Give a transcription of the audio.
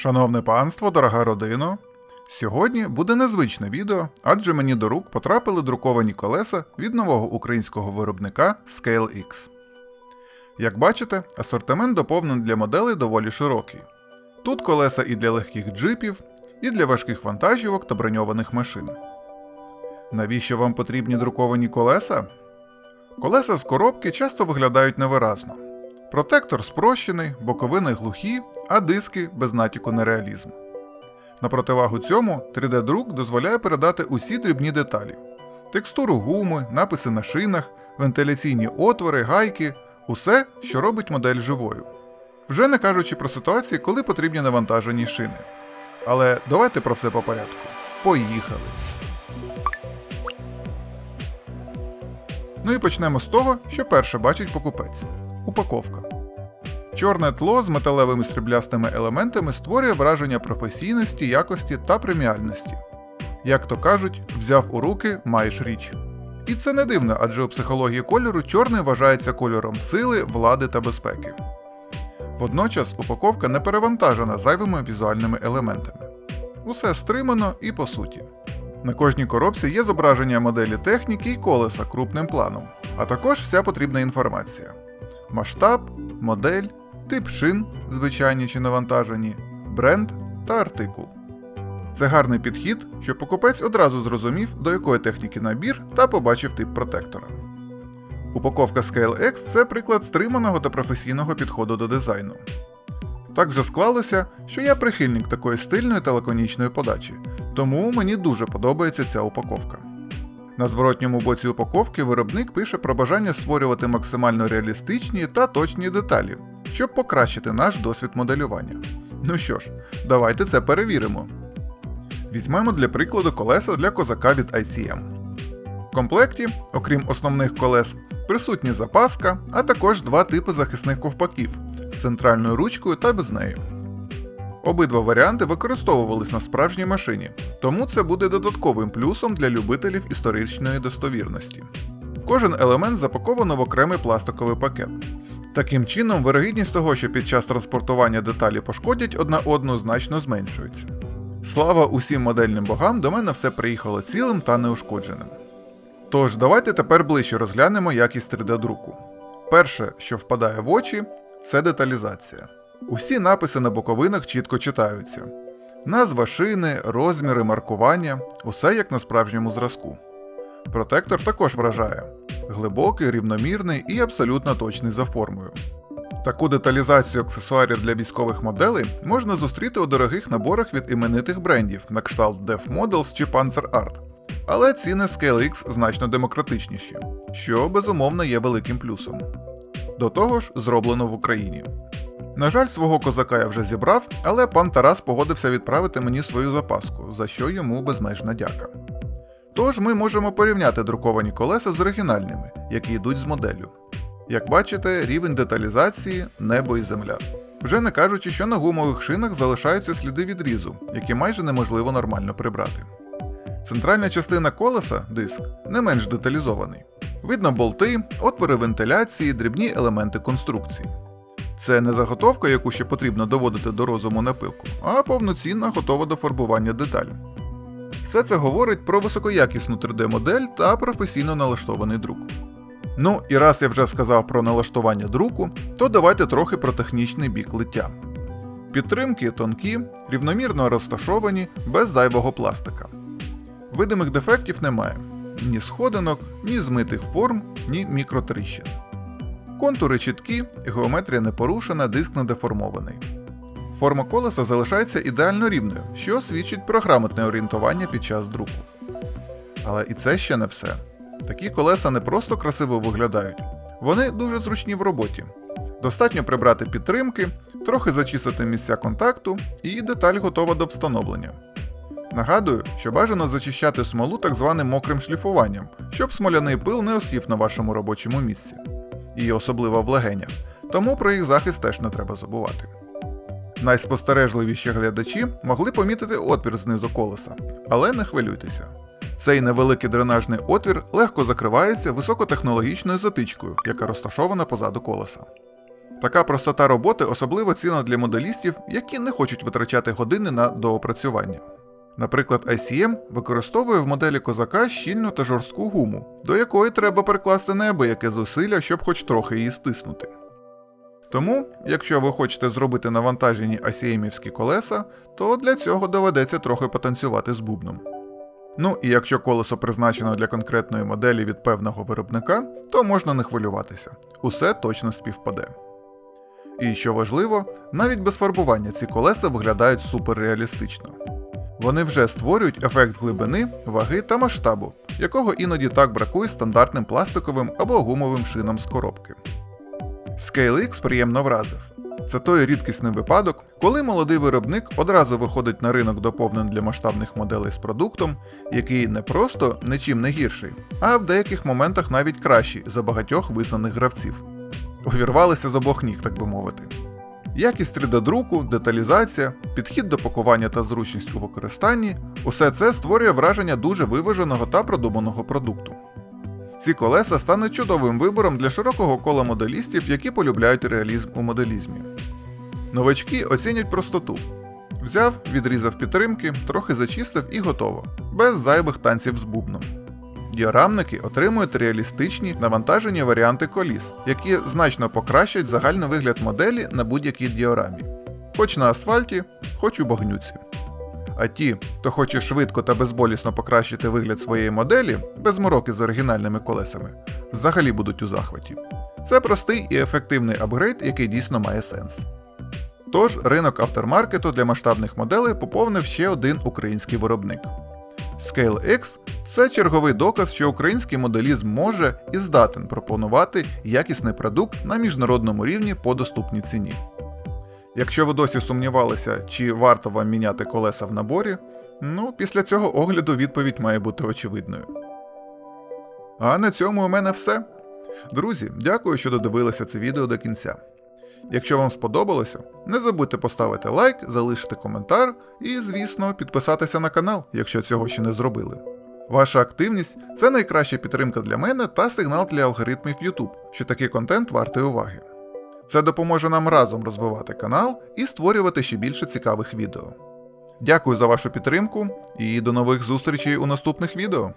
Шановне панство, дорога родино! Сьогодні буде незвичне відео, адже мені до рук потрапили друковані колеса від нового українського виробника ScaleX. Як бачите, асортимент доповнений для моделей доволі широкий. Тут колеса і для легких джипів, і для важких вантажівок та броньованих машин. Навіщо вам потрібні друковані колеса? Колеса з коробки часто виглядають невиразно. Протектор спрощений, боковини глухі, а диски без натяку на реалізм. На противагу цьому 3D-друк дозволяє передати усі дрібні деталі: текстуру гуми, написи на шинах, вентиляційні отвори, гайки усе, що робить модель живою. Вже не кажучи про ситуації, коли потрібні навантажені шини. Але давайте про все по порядку. Поїхали! Ну і почнемо з того, що перше бачить покупець упаковка. Чорне тло з металевими сріблястими елементами створює враження професійності, якості та преміальності. Як то кажуть, взяв у руки маєш річ. І це не дивно, адже у психології кольору чорний вважається кольором сили, влади та безпеки. Водночас упаковка не перевантажена зайвими візуальними елементами. Усе стримано і по суті. На кожній коробці є зображення моделі техніки і колеса крупним планом, а також вся потрібна інформація: масштаб, модель, тип шин, звичайні чи навантажені, бренд та артикул. Це гарний підхід, щоб покупець одразу зрозумів, до якої техніки набір та побачив тип протектора. Упаковка ScaleX це приклад стриманого та професійного підходу до дизайну. Так вже склалося, що я прихильник такої стильної та лаконічної подачі, тому мені дуже подобається ця упаковка. На зворотньому боці упаковки виробник пише про бажання створювати максимально реалістичні та точні деталі, щоб покращити наш досвід моделювання. Ну що ж, давайте це перевіримо. Візьмемо для прикладу колеса для козака від ICM. В комплекті, окрім основних колес, присутні запаска, а також два типи захисних ковпаків з центральною ручкою та без неї. Обидва варіанти використовувались на справжній машині, тому це буде додатковим плюсом для любителів історичної достовірності. Кожен елемент запаковано в окремий пластиковий пакет. Таким чином, вирогідність того, що під час транспортування деталі пошкодять одна одну, значно зменшується. Слава усім модельним богам, до мене все приїхало цілим та неушкодженим. Тож, давайте тепер ближче розглянемо якість 3D-друку. Перше, що впадає в очі, це деталізація. Усі написи на боковинах чітко читаються. Назва шини, розміри, маркування усе як на справжньому зразку. Протектор також вражає глибокий, рівномірний і абсолютно точний за формою. Таку деталізацію аксесуарів для військових моделей можна зустріти у дорогих наборах від іменитих брендів на кшталт Def Models чи Panzer Art. Але ціни ScaleX значно демократичніші, що безумовно є великим плюсом. До того ж, зроблено в Україні. На жаль, свого козака я вже зібрав, але пан Тарас погодився відправити мені свою запаску, за що йому безмежна дяка. Тож ми можемо порівняти друковані колеса з оригінальними, які йдуть з моделлю. Як бачите, рівень деталізації небо і земля. Вже не кажучи, що на гумових шинах залишаються сліди відрізу, які майже неможливо нормально прибрати. Центральна частина колеса, диск, не менш деталізований. Видно болти, отвори вентиляції, дрібні елементи конструкції. Це не заготовка, яку ще потрібно доводити до розуму на пилку, а повноцінна готова до фарбування деталь. Все це говорить про високоякісну 3D-модель та професійно налаштований друк. Ну і раз я вже сказав про налаштування друку, то давайте трохи про технічний бік лиття. Підтримки тонкі, рівномірно розташовані, без зайвого пластика. Видимих дефектів немає ні сходинок, ні змитих форм, ні мікротріщин. Контури чіткі, геометрія не порушена, диск не деформований. Форма колеса залишається ідеально рівною, що свідчить про грамотне орієнтування під час друку. Але і це ще не все. Такі колеса не просто красиво виглядають, вони дуже зручні в роботі. Достатньо прибрати підтримки, трохи зачистити місця контакту, і деталь готова до встановлення. Нагадую, що бажано зачищати смолу так званим мокрим шліфуванням, щоб смоляний пил не осів на вашому робочому місці. І особливо в легенях, тому про їх захист теж не треба забувати. Найспостережливіші глядачі могли помітити отвір знизу колеса, але не хвилюйтеся. Цей невеликий дренажний отвір легко закривається високотехнологічною затичкою, яка розташована позаду колеса. Така простота роботи особливо цінна для моделістів, які не хочуть витрачати години на доопрацювання. Наприклад, ICM використовує в моделі козака щільну та жорстку гуму, до якої треба прикласти неабияке зусилля, щоб хоч трохи її стиснути. Тому, якщо ви хочете зробити навантажені ICM-івські колеса, то для цього доведеться трохи потанцювати з бубном. Ну і якщо колесо призначено для конкретної моделі від певного виробника, то можна не хвилюватися, усе точно співпаде. І що важливо, навіть без фарбування ці колеса виглядають суперреалістично. Вони вже створюють ефект глибини, ваги та масштабу, якого іноді так бракує стандартним пластиковим або гумовим шинам з коробки. ScaleX приємно вразив. Це той рідкісний випадок, коли молодий виробник одразу виходить на ринок доповнений для масштабних моделей з продуктом, який не просто нічим не гірший, а в деяких моментах навіть кращий за багатьох визнаних гравців. Увірвалися з обох ніг, так би мовити. Якість 3D-друку, деталізація, підхід до пакування та зручність у використанні усе це створює враження дуже виваженого та продуманого продукту. Ці колеса стануть чудовим вибором для широкого кола моделістів, які полюбляють реалізм у моделізмі. Новачки оцінять простоту. Взяв, відрізав підтримки, трохи зачистив і готово, без зайвих танців з бубном. Діорамники отримують реалістичні навантажені варіанти коліс, які значно покращать загальний вигляд моделі на будь-якій діорамі, хоч на асфальті, хоч у багнюці. А ті, хто хоче швидко та безболісно покращити вигляд своєї моделі, без мороки з оригінальними колесами, взагалі будуть у захваті. Це простий і ефективний апгрейд, який дійсно має сенс. Тож ринок автормаркету для масштабних моделей поповнив ще один український виробник. ScaleX це черговий доказ, що український моделізм може і здатен пропонувати якісний продукт на міжнародному рівні по доступній ціні. Якщо ви досі сумнівалися, чи варто вам міняти колеса в наборі, ну після цього огляду відповідь має бути очевидною. А на цьому у мене все. Друзі, дякую, що додивилися це відео до кінця. Якщо вам сподобалося, не забудьте поставити лайк, залишити коментар і, звісно, підписатися на канал, якщо цього ще не зробили. Ваша активність це найкраща підтримка для мене та сигнал для алгоритмів YouTube, що такий контент вартий уваги. Це допоможе нам разом розвивати канал і створювати ще більше цікавих відео. Дякую за вашу підтримку і до нових зустрічей у наступних відео!